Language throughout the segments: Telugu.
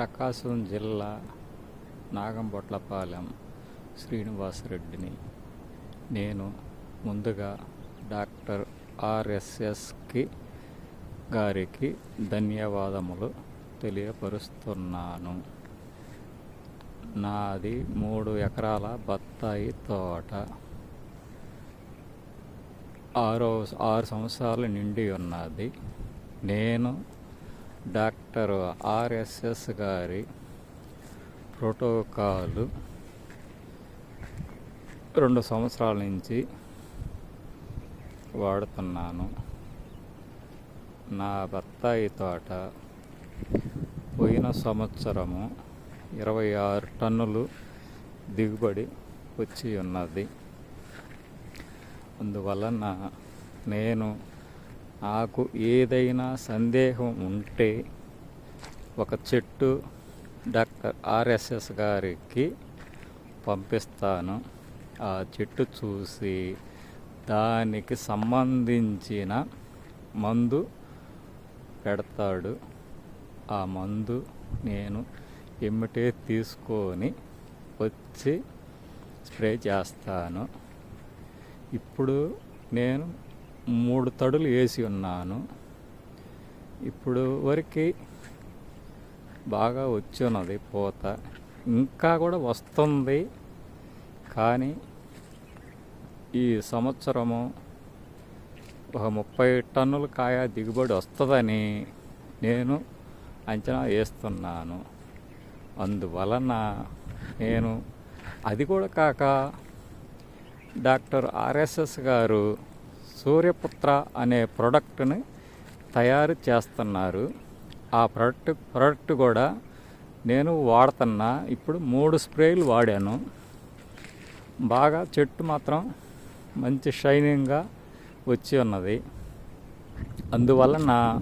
ప్రకాశం జిల్లా నాగంబొట్లపాలెం శ్రీనివాసరెడ్డిని. నేను ముందుగా డాక్టర్ ఆర్ఎస్ఎస్కి గారికి ధన్యవాదములు తెలియపరుస్తున్నాను. నాది మూడు ఎకరాల బత్తాయి తోట. ఆరో ఆరు సంవత్సరాలు నిండి ఉన్నది. నేను డాక్టర్ ఆర్ఎస్ఎస్ గారి ప్రోటోకాలు రెండు సంవత్సరాల నుంచి వాడుతున్నాను. నా బత్తాయి తోట పోయిన సంవత్సరము ఇరవై ఆరు టన్నులు దిగుబడి వచ్చి ఉన్నది. అందువలన నేను నాకు ఏదైనా సందేహం ఉంటే ఒక చెట్టు డాక్టర్ ఆర్ఎస్ఎస్ గారికి పంపిస్తాను. ఆ చెట్టు చూసి దానికి సంబంధించిన మందు పెడతాడు. ఆ మందు నేను ఎమ్మటే తీసుకొని వచ్చి స్ప్రే చేస్తాను. ఇప్పుడు నేను మూడు తడులు వేసి ఉన్నాను. ఇప్పుడు వరకు బాగా వచ్చున్నది పూత. ఇంకా కూడా వస్తుంది. కానీ ఈ సంవత్సరము ఒక ముప్పై టన్నుల కాయ దిగుబడి వస్తుందని నేను అంచనా వేస్తున్నాను. అందువలన నేను అది కూడా కాక డాక్టర్ ఆర్ఎస్ఎస్ గారు సూర్యపుత్ర అనే ప్రోడక్ట్ని తయారు చేస్తున్నారు. ఆ ప్రోడక్ట్ ప్రోడక్ట్ కూడా నేను వాడుతున్నా. ఇప్పుడు మూడు స్ప్రేలు వాడాను. బాగా చెట్టు మాత్రం మంచి షైనింగ్గా వచ్చి ఉన్నది. అందువలన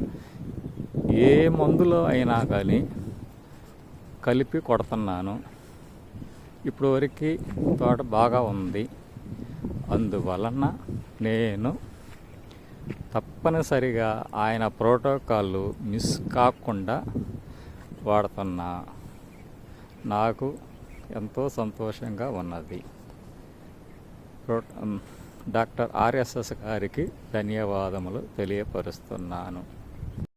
ఏ మందులో అయినా కానీ కలిపి కొడుతున్నాను. ఇప్పటివరకు తోట బాగా ఉంది. అందువలన నేను తప్పనిసరిగా ఆయన ప్రోటోకాల్లు మిస్ కాకుండా వాడుతున్నా నాకు ఎంతో సంతోషంగా ఉన్నది. ప్రో- డాక్టర్ ఆర్ఎస్ఎస్ గారికి ధన్యవాదములు తెలియపరుస్తున్నాను.